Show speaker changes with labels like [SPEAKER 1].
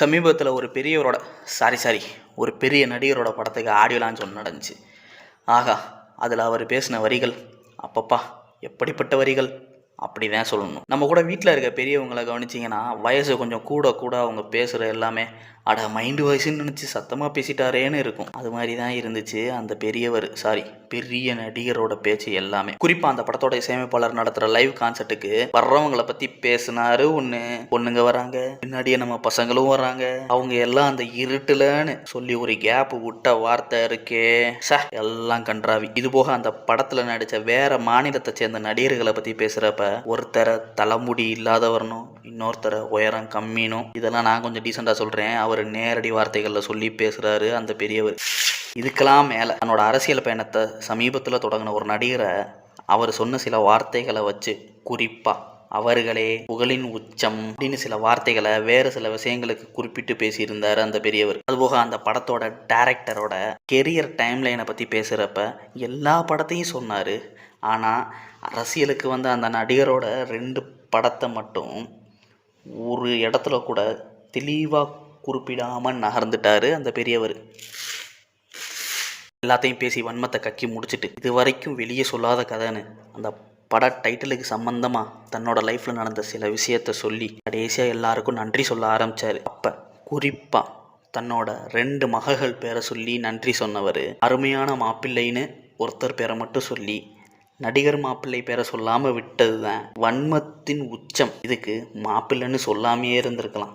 [SPEAKER 1] சமீபத்தில் ஒரு பெரியவரோட sorry sorry ஒரு பெரிய நடிகரோட படத்துக்கு ஆடியோ லான்ச் ஒன்று நடந்துச்சு. ஆகா அதில் அவர் பேசின வரிகள் அப்பப்பா எப்படிப்பட்ட வரிகள் அப்படி தான் சொல்லணும். நம்ம கூட வீட்டில் இருக்க பெரியவங்களை கவனிச்சிங்கன்னா வயசு கொஞ்சம் கூட கூட அவங்க பேசுகிற எல்லாமே அட மைண்டு வயசுன்னு நினச்சி சத்தமாக பேசிட்டாரேன்னு இருக்கும். அது மாதிரி தான் இருந்துச்சு அந்த பெரியவர் சாரி பெரிய நடிகரோட பேச்சு எல்லாமே. குறிப்பாக அந்த படத்தோட இசையமைப்பாளர் நடத்துகிற லைவ் கான்சர்ட்டுக்கு வர்றவங்கள பற்றி பேசினாரு ஒன்று பொண்ணுங்க வராங்க பின்னாடியே நம்ம பசங்களும் வராங்க. அவங்க எல்லாம் அந்த இருட்டுலன்னு சொல்லி ஒரு கேப் விட்ட வார்த்தை இருக்கே. ச எல்லாம் கன்றாவி. இது போக அந்த படத்தில் நடித்த வேற மாநிலத்தை சேர்ந்த நடிகர்களை பற்றி பேசுகிறப்ப ஒருத்தரை தலைமுடி இல்லாதவரனும் இன்னொருத்தரை உயரம் கம்மினும் இதெல்லாம் நான் கொஞ்சம் டீசெண்டாக சொல்கிறேன் அவர் நேரடி வார்த்தைகளில் சொல்லி பேசுகிறாரு அந்த பெரியவர். இதுக்கெல்லாம் மேலே. தன்னோட அரசியல் பயணத்தை சமீபத்தில் தொடங்கின ஒரு நடிகரை அவர் சொன்ன சில வார்த்தைகளை வச்சு குறிப்பாக அவர்களே புகழின் உச்சம் அப்படின்னு சில வார்த்தைகளை வேறு சில விஷயங்களுக்கு குறிப்பிட்டு பேசியிருந்தார் அந்த பெரியவர். அதுபோக அந்த படத்தோட டேரக்டரோட கெரியர் டைம்லைனை பற்றி பேசுகிறப்ப எல்லா படத்தையும் சொன்னார். ஆனால் அரசியலுக்கு வந்த அந்த நடிகரோட ரெண்டு படத்தை மட்டும் ஒரு இடத்துல கூட தெளிவாக குறிப்பிடாமல் நகர்ந்துட்டார் அந்த பெரியவர். எல்லாத்தையும் பேசி வன்மத்தை கக்கி முடிச்சிட்டு இது வரைக்கும் வெளியே சொல்லாத கதைன்னு அந்த பட டைட்டிலுக்கு சம்பந்தமாக தன்னோட லைஃப்பில் நடந்த சில விஷயத்த சொல்லி கடைசியாக எல்லாருக்கும் நன்றி சொல்ல ஆரம்பித்தார் அப்போ குறிப்பாக தன்னோட ரெண்டு மகள்கள் பேரை சொல்லி நன்றி சொன்னவர். அருமையான மாப்பிள்ளைன்னு ஒருத்தர் பேரை மட்டும் சொல்லி நடிகர் மாப்பிள்ளை பேரை சொல்லாமல் விட்டது தான் வன்மத்தின் உச்சம். இதுக்கு மாப்பிள்ளைன்னு சொல்லாமையே இருந்திருக்கலாம்.